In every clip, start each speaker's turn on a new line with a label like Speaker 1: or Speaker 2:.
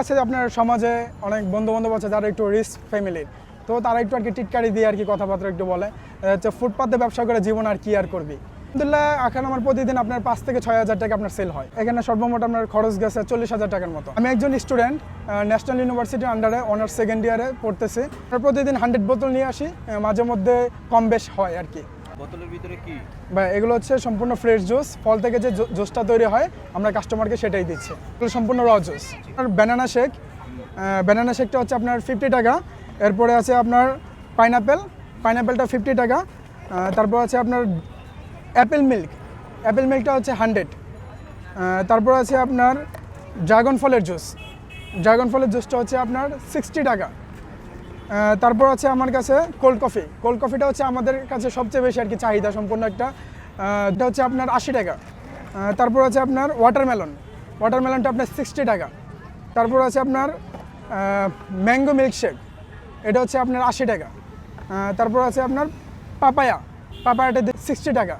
Speaker 1: আছে আপনার সমাজে অনেক বন্ধু বান্ধব আছে যারা একটু রিস্ক ফ্যামিলির তো তারা একটু আর কি টিটকারি দিয়ে আর কি কথাবার্তা একটু বলে। হচ্ছে ফুটপাতে ব্যবসা করে জীবন আর কি আর করবি। আলহামদুলিল্লাহ, এখন আমার প্রতিদিন আপনার পাঁচ থেকে ছয় হাজার টাকা আপনার সেল হয়। এখানে সর্বমোট আপনার খরচ গেছে চল্লিশ হাজার টাকার মতো। আমি একজন স্টুডেন্ট ন্যাশনাল ইউনিভার্সিটির আন্ডারে অনার্স সেকেন্ড ইয়ারে পড়তেছি। প্রতিদিন হান্ড্রেড বোতল নিয়ে আসি মাঝে মধ্যে কম বেশ হয় আর কি।
Speaker 2: বোতলের ভিতরে কি?
Speaker 1: বা এগুলো হচ্ছে সম্পূর্ণ ফ্রেশ জুস ফল থেকে যে জুসটা তৈরি হয়, আমরা কাস্টমারকে সেটাই দিচ্ছি। এগুলো সম্পূর্ণ র জুস আর ব্যানানা শেক ব্যানানা শেকটা হচ্ছে আপনার ফিফটি টাকা। এরপরে আছে আপনার পাইনাপেল পাইনাপেলটা ফিফটি টাকা। তারপর আছে আপনার অ্যাপেল মিল্ক অ্যাপেল মিল্কটা হচ্ছে হান্ড্রেড তারপর আছে আপনার ড্রাগন ফলের জুস ড্রাগন ফলের জুসটা হচ্ছে আপনার সিক্সটি টাকা। তারপর আছে আমার কাছে কোল্ড কফি কোল্ড কফিটা হচ্ছে আমাদের কাছে সবচেয়ে বেশি আর কি চাহিদা সম্পূর্ণ একটা এটা হচ্ছে আপনার আশি টাকা। তারপর আছে আপনার ওয়াটারমেলন ওয়াটারমেলনটা আপনার সিক্সটি টাকা। তারপর আছে আপনার ম্যাঙ্গো মিল্কশেক এটা হচ্ছে আপনার আশি টাকা। তারপর আছে আপনার পাপায়া পাপায়াটা সিক্সটি টাকা।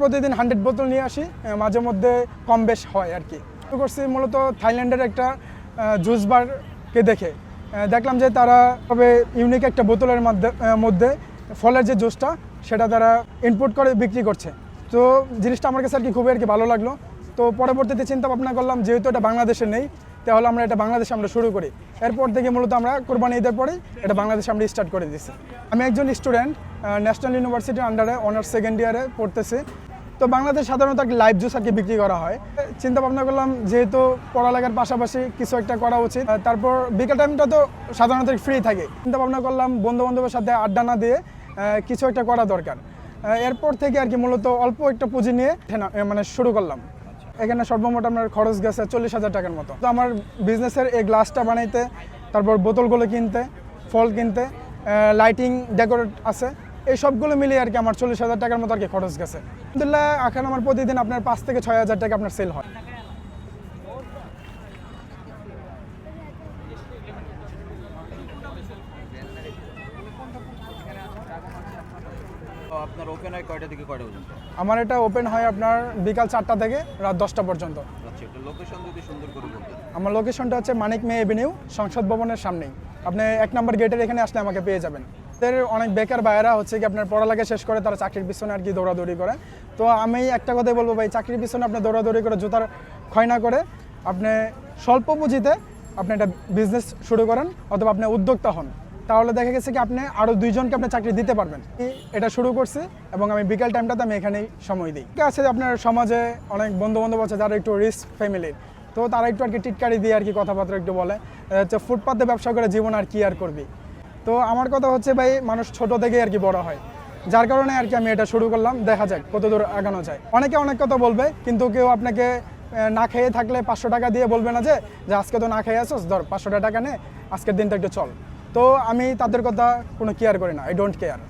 Speaker 1: প্রতিদিন হান্ড্রেড বোতল নিয়ে আসি মাঝে মধ্যে কম বেশ হয় আর কি। করছি মূলত থাইল্যান্ডের একটা জুস বারকে দেখে। দেখলাম যে তারা তবে ইউনিক একটা বোতলের মধ্যে ফলের যে জুসটা, সেটা তারা ইনপুট করে, বিক্রি করছে। তো জিনিসটা আমার কাছে আর কি খুবই আর কি ভালো লাগল। তো পরবর্তীতে চিন্তা ভাবনা করলাম, যেহেতু এটা বাংলাদেশে নেই, তাহলে আমরা এটা বাংলাদেশে আমরা শুরু করি। এরপর থেকে মূলত আমরা কোরবানি ঈদের পরেই এটা বাংলাদেশে আমরা স্টার্ট করে দিয়েছি আমি একজন স্টুডেন্ট ন্যাশনাল ইউনিভার্সিটির আন্ডারে অনার্স সেকেন্ড ইয়ারে পড়তেছি। তো বাংলাদেশ সাধারণত লাইভ জুস আর কি বিক্রি করা হয়। চিন্তা ভাবনা করলাম যেহেতু পড়ালেখার পাশাপাশি কিছু একটা করা উচিত তারপর বিকেল টাইমটা তো সাধারণত ফ্রি থাকে। চিন্তা ভাবনা করলাম বন্ধু বান্ধবের সাথে আড্ডা না দিয়ে কিছু একটা করা দরকার। এরপর থেকে আর কি মূলত অল্প একটা পুঁজি নিয়ে মানে শুরু করলাম। এখানে সর্বমোট আমার খরচ গেছে চল্লিশ হাজার টাকার মতো। তো আমার বিজনেসের এই গ্লাসটা বানাইতে, তারপর বোতলগুলো কিনতে, ফল কিনতে লাইটিং ডেকোরেট আছে। এই সবগুলো মিলিয়ে আর কি আমার চল্লিশ হাজার টাকার মতো আর কি খরচ গেছে। আলহামদুলিল্লাহ এখন আমার প্রতিদিন আপনার পাঁচ থেকে ছয় হাজার টাকা আপনার সেল হয়।
Speaker 2: আপনার ওপেন হয় কয়টা থেকে কয়টা পর্যন্ত?
Speaker 1: আমার এটা ওপেন হয় আপনার বিকাল চারটা থেকে রাত দশটা পর্যন্ত।
Speaker 2: আচ্ছা এটা লোকেশন যদি সুন্দর করে বলতেন।
Speaker 1: আমার লোকেশনটা হচ্ছে মানিক মে এভিনিউ সংসদ ভবনের সামনেই। আপনি এক নম্বর গেটের এখানে আসলে আমাকে পেয়ে যাবেন। এদের অনেক বেকার ভাইয়েরা হচ্ছে কি আপনার পড়ালেখা শেষ করে তারা চাকরির পিছনে আর কি দৌড়াদৌড়ি করে। তো আমি একটা কথাই বলব ভাই, চাকরির পিছনে আপনি দৌড়াদৌড়ি করে জুতার ক্ষয় না করে আপনি স্বল্প পুঁজিতে আপনি একটা বিজনেস শুরু করেন অথবা আপনি উদ্যোক্তা হন। তাহলে দেখা গেছে কি আপনি আরও দুইজনকে আপনি চাকরি দিতে পারবেন। এটা শুরু করছি এবং আমি বিকাল টাইমটাতে আমি এখানেই সময় দিই। ঠিক আছে, আপনার সমাজে অনেক বন্ধু বান্ধব আছে যারা একটু রিস্ক ফ্যামিলির তো তারা একটু আর কি টিটকারি দিয়ে আর কি কথাবার্তা একটু বলে। হচ্ছে ফুটপাতে ব্যবসা করে জীবন আর কি আর করবি? তো আমার কথা হচ্ছে ভাই, মানুষ ছোট থেকে আর কি বড় হয়। যার কারণে আর কি আমি এটা শুরু করলাম, দেখা যাক কত দূর আগানো যায়। অনেকে অনেক কথা বলবে, কিন্তু কেউ আপনাকে না খেয়ে থাকলে পাঁচশো টাকা দিয়ে বলবে না যে যে আজকে তো না খেয়ে আসোস ধর পাঁচশো টাকা নে, আজকের দিনটা একটু চল। তো আমি তাদের কথা কোনো কেয়ার করি না আই ডোন্ট কেয়ার